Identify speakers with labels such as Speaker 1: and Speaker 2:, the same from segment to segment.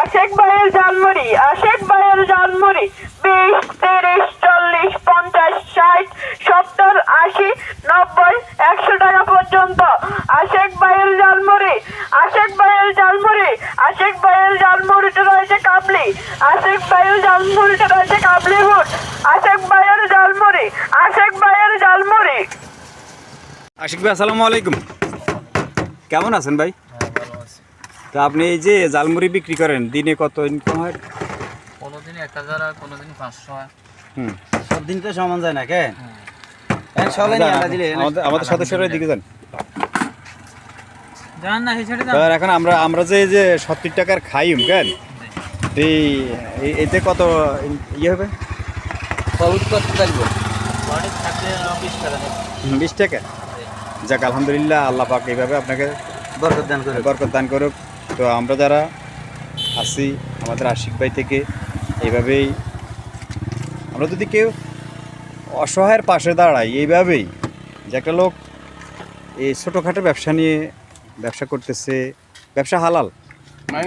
Speaker 1: আশেক ভাইয়ের জালমুড়ি আশেক ভাইয়ের জালমুড়ি বিশ, তিরিশ, চল্লিশ, পঞ্চাশ, ষাট, সত্তর, আশি, নব্বই, একশো টাকা পর্যন্ত। আশেক ভাইয়ের জালমুড়ি আশেক ভাইয়ের জালমুড়ি আশেক ভাইয়ের জালমুড়িটা রয়েছে কাবলি। আশেক ভাইয়ের জালমুড়িটা রয়েছে কাবলি বুট আশেক ভাইয়ের জালমুড়ি আশেক ভাইয়ের জালমুড়ি
Speaker 2: আশিক ভাই, আসসালামু আলাইকুম। কেমন আছেন ভাই? তো আপনি এই যে জালমুড়ি বিক্রি করেন দিনে কত ইনকাম হয়?
Speaker 3: কোনোদিন এক হাজার আর কোনোদিন পাঁচশো হয়।
Speaker 2: হুম।
Speaker 4: সব দিন তো সমান যায় না কে? হ্যাঁ
Speaker 2: আমাদের আমাদের সদস্যরা দিকে যান।
Speaker 3: জান না এই ছেড়ে
Speaker 2: এবার এখন আমরা আমরা যে এই যে সত্তর টাকার খাইম কেন এই এই- এতে কত ইয়ে হবে?
Speaker 4: সবুজ করতে পারব
Speaker 3: বিশ টাকা
Speaker 2: যাক আলহামদুলিল্লাহ আল্লাহ পাক এইভাবে আপনাকে
Speaker 4: বরকত দান করে
Speaker 2: বরকত দান করুক। তো আমরা যারা আছি আমাদের আশিক ভাই থেকে এইভাবেই আমরা যদি কেউ অসহায়ের পাশে দাঁড়াই এইভাবেই যে একটা লোক এই ছোটোখাটো ব্যবসা নিয়ে ব্যবসা করতেছে ব্যবসা হালাল।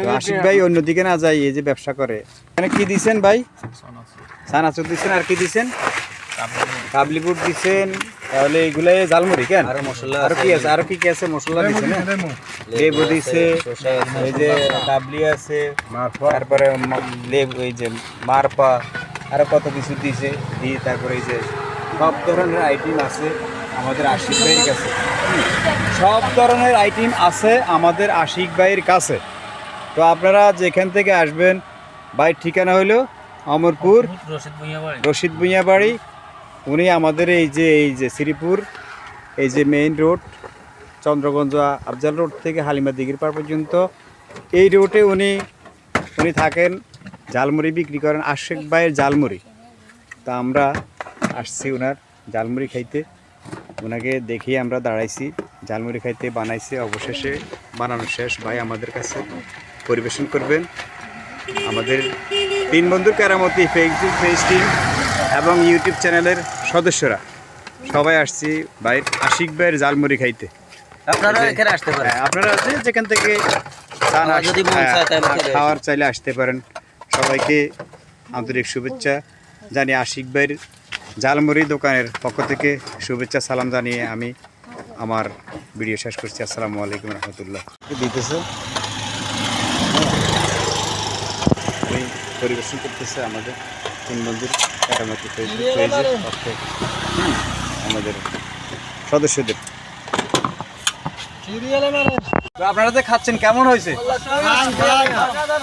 Speaker 2: তো আশিক ভাই অন্যদিকে না যাই এই যে ব্যবসা করে। এখানে কি দিছেন ভাই। সানাচুর দিছেন আর কি দিছেন?
Speaker 3: কাবলি।
Speaker 2: কাবলিপুর দিছেন তাহলে এগুলাই জালমুড়ি কেন?
Speaker 4: আরও মশলা
Speaker 2: আরও কি আছে। আরও কি কি আছে মশলা দিছে না? লেবু। দিছে এই যে কাবলি আছে তারপরে লেবু এই যে মারপা আরও কত কিছু দিছে দিয়ে তারপরে এই যে সব ধরনের আইটেম আছে আমাদের আশিক ভাইয়ের কাছে। সব ধরনের আইটেম আছে আমাদের আশিক ভাইয়ের কাছে। তো আপনারা যেখান থেকে আসবেন ভাইয়ের ঠিকানা হলো অমরপুর
Speaker 3: রশিদ ভুঁইয়া বাড়ি
Speaker 2: রশিদ ভুঁইয়া বাড়ি উনি আমাদের এই যে এই যে শ্রীপুর, এই যে main road Chandraganj Afzal road থেকে হালিমা দিঘির পাড় পর্যন্ত, এই রোডে উনি উনি থাকেন জালমুড়ি বিক্রি করেন আশেক ভাইয়ের জালমুড়ি তা আমরা আসছি ওনার জালমুড়ি খাইতে। ওনাকে দেখেই আমরা দাঁড়াইছি জালমুড়ি খাইতে বানাইছি, অবশেষে বানানো শেষ। ভাই আমাদের কাছে পরিবেশন করবেন। আমাদের তিন বন্ধুর কেরামতি ফেসবুক পেজ টিম এবং ইউটিউব চ্যানেলের সদস্যরা সবাই আসছি ভাইয়ের আশিক ভাইয়ের জালমুড়ি খাইতে।
Speaker 4: আপনারা এখানে আসতে পারেন।
Speaker 2: হ্যাঁ, আপনারা আছে যেখান থেকে হ্যাঁ, খাওয়ার চাইলে আসতে পারেন। সবাইকে আন্তরিক শুভেচ্ছা জানিয়ে আশিক ভাইয়ের জালমুড়ি দোকানের পক্ষ থেকে শুভেচ্ছা সালাম জানিয়ে আমি আমার ভিডিও শেষ করছি। আসসালামু আলাইকুম রহমতুল্লাহ। দিতেছে? পরিবেশন করতেছে আমাদের তিন বন্ধুর। কাটামাটি ফেসবুক পেজের পক্ষে আমাদের সদস্যদের। তো আপনারা যে খাচ্ছেন কেমন হয়েছে?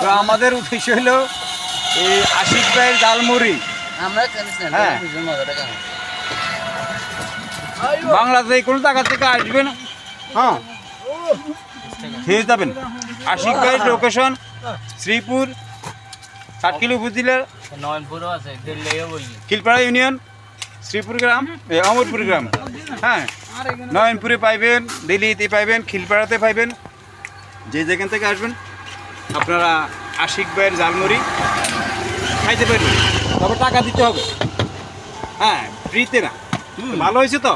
Speaker 2: তো আমাদের উদ্দেশ্য হলো এই আশিক ভাইয়ের জালমুড়ি
Speaker 4: আমরা
Speaker 2: হ্যাঁ। বাংলাদেশে কোনো জায়গা থেকে আসবেন হ্যাঁ। খেয়ে যাবেন। আশিক ভাইয়ের লোকেশন শ্রীপুর ষাট কিলো উপজেলার
Speaker 3: নয়নপুরও আছে
Speaker 2: খিলপাড়া ইউনিয়ন শ্রীপুর গ্রাম অমরপুর গ্রাম। হ্যাঁ নয়নপুরে পাইবেন দিল্লিতে পাইবেন খিলপাড়াতে পাইবেন। যে যেখান থেকে আসবেন আপনারা আশিক ভাইয়ের জালমুড়ি খাইতে পারবেন। তবে টাকা দিতে হবে। হ্যাঁ ফ্রিতে না। ভালো হয়েছে তো?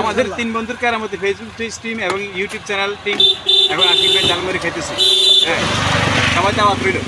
Speaker 2: আমাদের তিন বন্ধুর কেরামতি ফেসবুক টিম এবং ইউটিউব চ্যানেল টিম এখন আশিক ভাই জালমুড়ি খাইতেছি। হ্যাঁ সবাই দাওয়াত রইল